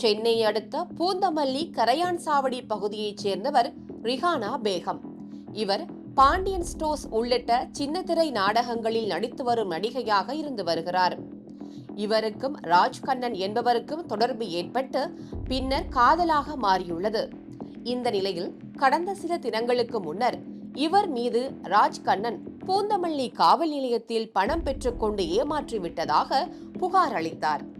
சென்னை அடுத்த பூந்தமல்லி கரையான் சாவடி பகுதியைச் சேர்ந்தவர் ரிஹானா பேகம். இவர் பாண்டியன் ஸ்டோர்ஸ் உள்ளிட்ட சின்னத்திரை நாடகங்களில் நடித்து வரும் நடிகையாக இருந்து வருகிறார். இவருக்கும் ராஜ்கண்ணன் என்பவருக்கும் தொடர்பு ஏற்பட்டு பின்னர் காதலாக மாறியுள்ளது. இந்த நிலையில் கடந்த சில தினங்களுக்கு முன்னர் இவர் மீது ராஜ்கண்ணன் பூந்தமல்லி காவல் நிலையத்தில் பணம் பெற்றுக்கொண்டு ஏமாற்றி விட்டதாக புகார் அளித்தார்.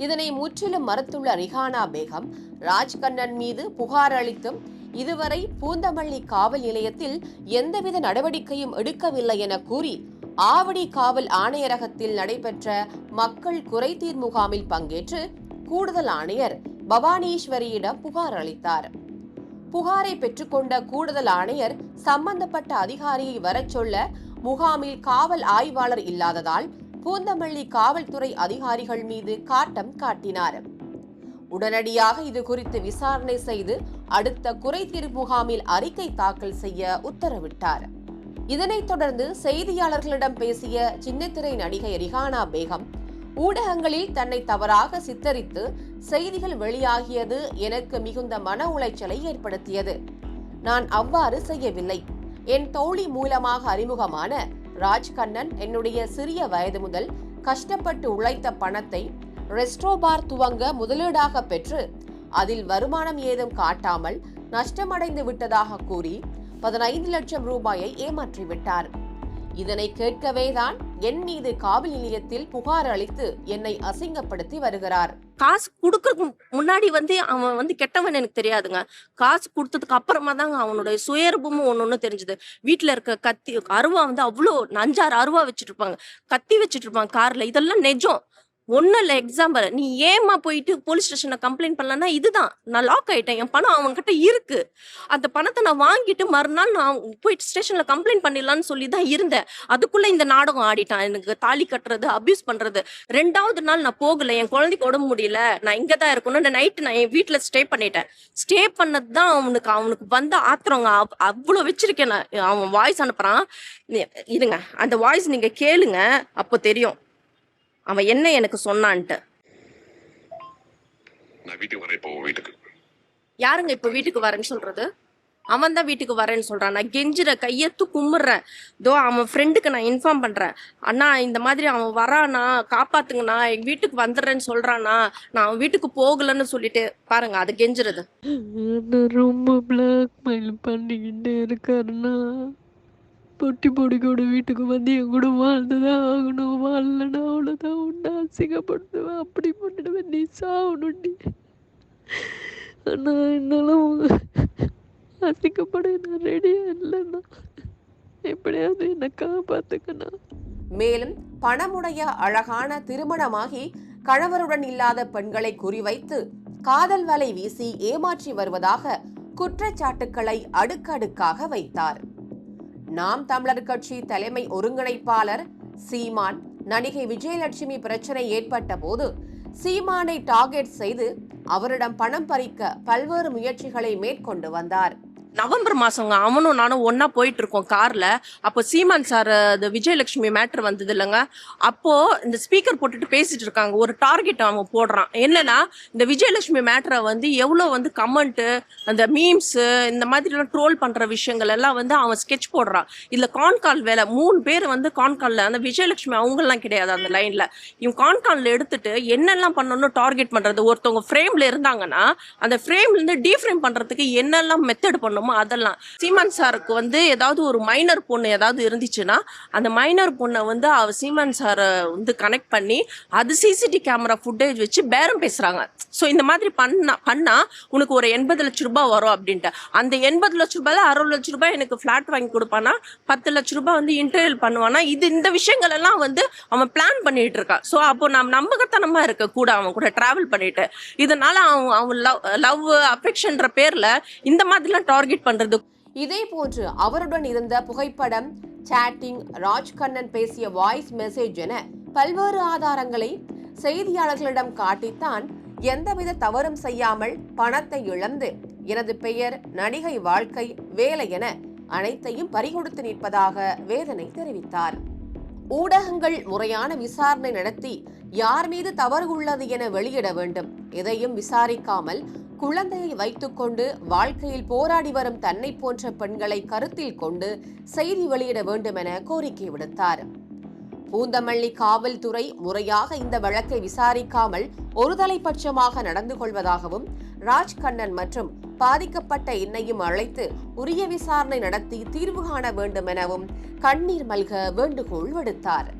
இதனை முற்றிலும் மறுத்துள்ள ரிஹானா பேகம் ராஜ்கண்ணன் மீது புகார் அளித்தும் இதுவரை பூந்தமல்லி காவல் நிலையத்தில் எந்தவித நடவடிக்கையும் எடுக்கவில்லை என கூறி ஆவடி காவல் ஆணையரகத்தில் நடைபெற்ற மக்கள் குறைதீர் முகாமில் பங்கேற்று கூடுதல் ஆணையர் பவானீஸ்வரியிடம் புகார் அளித்தார். புகாரை பெற்றுக்கொண்ட கூடுதல் ஆணையர் சம்பந்தப்பட்ட அதிகாரியை வரச் சொல்ல முகாமில் காவல் ஆய்வாளர் இல்லாததால் பூந்தமல்லி காவல்துறை அதிகாரிகள் மீது காட்டம் காட்டினார். உடனடியாக இது குறித்து விசாரணை செய்து அடுத்த குறைதீர் முகாமில் அறிக்கை தாக்கல் செய்ய உத்தரவிட்டார். இதனைத் தொடர்ந்து செய்தியாளர்களிடம் பேசிய சின்னத்திரை நடிகை ரிஹானா பேகம் ஊடகங்களில் தன்னை தவறாக சித்தரித்து செய்திகள் வெளியாகியது எனக்கு மிகுந்த மன உளைச்சலை ஏற்படுத்தியது. நான் அவ்வாறு செய்யவில்லை. என் தோழி மூலமாக அறிமுகமான ராஜ்கண்ணன் என்னுடைய சிறிய வயது முதல் கஷ்டப்பட்டு உழைத்த பணத்தை ரெஸ்ட்ரோபார் துவங்க முதலீடாக பெற்று அதில் வருமானம் ஏதும் காட்டாமல் நஷ்டமடைந்து விட்டதாக கூறி பதினைந்து லட்சம் ரூபாயை ஏமாற்றிவிட்டார். இதனை கேட்கவே தான் என் மீது காவல் நிலையத்தில் புகார் அளித்து என்னை அசிங்கப்படுத்தி வருகிறார். காசு கொடுக்கறதுக்கு முன்னாடி வந்து அவன் வந்து கெட்டவன் எனக்கு தெரியாதுங்க. காசு கொடுத்ததுக்கு அப்புறமா தாங்க அவனுடைய சுயரூபமும் ஒன்று ஒன்று தெரிஞ்சது. வீட்டில் இருக்க கத்தி அருவா வந்து அவ்வளோ அஞ்சாறு அருவா வச்சுட்டு இருப்பாங்க. கத்தி வச்சுட்டு இருப்பாங்க கார்ல. இதெல்லாம் நெஜம். ஒன்றும் இல்லை எக்ஸாம்பிள் நீ ஏமா போயிட்டு போலீஸ் ஸ்டேஷனில் கம்ப்ளைண்ட் பண்ணலன்னா இதுதான். நான் லாக் ஆகிட்டேன் என் பணம் அவன்கிட்ட இருக்கு. அந்த பணத்தை நான் வாங்கிட்டு மறுநாள் நான் போயிட்டு ஸ்டேஷனில் கம்ப்ளைண்ட் பண்ணிடலான்னு சொல்லி தான் இருந்தேன். அதுக்குள்ளே இந்த நாடகம் ஆடிட்டான். எனக்கு தாலி கட்டுறது அப்யூஸ் பண்ணுறது ரெண்டாவது நாள் நான் போகலை. என் குழந்தைக்கு உடம்பு முடியல. நான் இங்கே தான் இருக்கணும் நைட்டு நான் என் வீட்டில் ஸ்டே பண்ணிட்டேன். ஸ்டே பண்ணது தான் அவனுக்கு அவனுக்கு வந்து ஆத்திரங்க அவ்- அவ்வளோ வச்சிருக்கேன் நான். அவன் வாய்ஸ் அனுப்புகிறான் இருங்க. அந்த வாய்ஸ் நீங்கள் கேளுங்க. அப்போ தெரியும். அவன் என்ன எனக்கு சொன்னான்ட்டு. யாருங்க இப்போ வீட்டுக்கு வரேன்னு சொல்றது? அவன் தான் வீட்டுக்கு வரேன்னு சொல்றான். நான் கெஞ்சுற கையெத்து கும்பிடுறேன் தோ அவன் ஃப்ரெண்டுக்கு நான் இன்ஃபார்ம் பண்றேன். அண்ணா இந்த மாதிரி அவன் வரானா காப்பாத்துங்கண்ணா. எங்க வீட்டுக்கு வந்துடுறேன்னு சொல்றானா நான் அவன் வீட்டுக்கு போகலன்னு சொல்லிட்டு பாருங்க அது கெஞ்சுறது. ரொம்ப பிளாக்மெயில் பண்ணிக்கிட்டே இருக்காருண்ணா. பொட்டி பொடிக்கோட வீட்டுக்கு வந்து என் கூட வாழ்ந்துதான் ஆகணும். வாழலன்னா அவ்வளோதான் உன்னை அசிங்கப்படுத்துவேன். அப்படி பண்ணிடுவேன். நீ சாகணுண்டி ஆனால் என்னால் அசிங்கப்பட நான் ரெடியாக இல்லைண்ணா. எப்படியாவது என்னை காப்பாற்றுக்கண்ணா மேலும் பணமுடைய அழகான திருமணமாகி கணவருடன் இல்லாத பெண்களை குறிவைத்து காதல் வலை வீசி ஏமாற்றி வருவதாக குற்றச்சாட்டுக்களை அடுக்கடுக்காக வைத்தார். நாம் தமிழர் கட்சி தலைமை ஒருங்கிணைப்பாளர் சீமான் நடிகை விஜயலட்சுமி பிரச்சனை ஏற்பட்ட போது சீமானை டார்கெட் செய்து அவரிடம் பணம் பறிக்க பல்வேறு முயற்சிகளை மேற்கொண்டு வந்தார். நவம்பர் மாதங்க அவனும் நானும் ஒன்றா போயிட்டு இருக்கோம் காரில். அப்போ சீமான் சார் அது விஜயலட்சுமி மேட்ரு வந்தது இல்லைங்க. அப்போது இந்த ஸ்பீக்கர் போட்டுட்டு பேசிட்டு இருக்காங்க. ஒரு டார்கெட் அவன் போடுறான். என்னன்னா இந்த விஜயலட்சுமி மேட்ரை வந்து எவ்வளோ வந்து கமெண்ட்டு அந்த மீம்ஸு இந்த மாதிரிலாம் ட்ரோல் பண்ணுற விஷயங்கள் எல்லாம் வந்து அவன் ஸ்கெட்ச் போடுறான். இதில் கான்கால் வேலை மூணு பேர் வந்து கான்கால்ல அந்த விஜயலட்சுமி அவங்கெல்லாம் கிடையாது அந்த லைனில். இவன் கான்கால்ல எடுத்துட்டு என்னெல்லாம் பண்ணணும்னு டார்கெட் பண்ணுறது ஒருத்தவங்க ஃப்ரேமில் இருந்தாங்கன்னா அந்த ஃப்ரேம்லேருந்து டீஃப்ரேம் பண்ணுறதுக்கு என்னெல்லாம் மெத்தட் சொல்லணுமோ அதெல்லாம். சீமான் சாருக்கு வந்து ஏதாவது ஒரு மைனர் பொண்ணு ஏதாவது இருந்துச்சுன்னா அந்த மைனர் பொண்ணை வந்து அவ சீமான் சாரை வந்து கனெக்ட் பண்ணி அது சிசிடி கேமரா ஃபுட்டேஜ் வச்சு பேரம் பேசுறாங்க. ஸோ இந்த மாதிரி பண்ணா பண்ணா உனக்கு ஒரு எண்பது லட்ச ரூபாய் வரும் அப்படின்ட்டு. அந்த எண்பது லட்ச ரூபாயில அறுபது லட்ச ரூபாய் எனக்கு ஃபிளாட் வாங்கி கொடுப்பானா பத்து லட்ச ரூபாய் வந்து இன்டர்வியூ பண்ணுவானா இது இந்த விஷயங்கள் எல்லாம் வந்து அவன் பிளான் பண்ணிட்டு இருக்கான் ஸோ அப்போ நம்ம நம்பகத்தனமா இருக்க கூட அவன் கூட டிராவல் பண்ணிட்டு. இதனால அவன் அவன் லவ் லவ் அஃபெக்ஷன்ற பேர்ல இந்த மாதிரிலாம் டார்கெட் பண்றது. இதே போன்று அவருடன் இருந்த புகைப்படம் சாட்டிங் ராஜ்கண்ணன் பேசிய வாய்ஸ் மெசேஜ் என பல்வேறு ஆதாரங்களை செய்தியாளர்களிடம் காட்டித்தான் எந்தவித தவறும் செய்யாமல் பணத்தை இழந்து எனது பெயர் நடிகை வாழ்க்கை வேலை என அனைத்தையும் பறிகொடுத்து நிற்பதாக வேதனை தெரிவித்தார். ஊடகங்கள் முறையான விசாரணை நடத்தி யார் மீது தவறு உள்ளது என வெளியிட வேண்டும். எதையும் விசாரிக்காமல் குழந்தையை வைத்துக்கொண்டு வாழ்க்கையில் போராடி வரும் தன்னை போன்ற பெண்களை கருத்தில் கொண்டு செய்தி வெளியிட வேண்டும் என கோரிக்கை விடுத்தார். பூந்தமல்லி காவல்துறை முறையாக இந்த வழக்கை விசாரிக்காமல் ஒருதலைபட்சமாக நடந்து கொள்வதாகவும் ராஜ்கண்ணன் மற்றும் பாதிக்கப்பட்ட என்னையும் அழைத்து உரிய விசாரணை நடத்தி தீர்வு காண வேண்டும் எனவும் கண்ணீர் மல்க வேண்டுகோள் விடுத்தார்.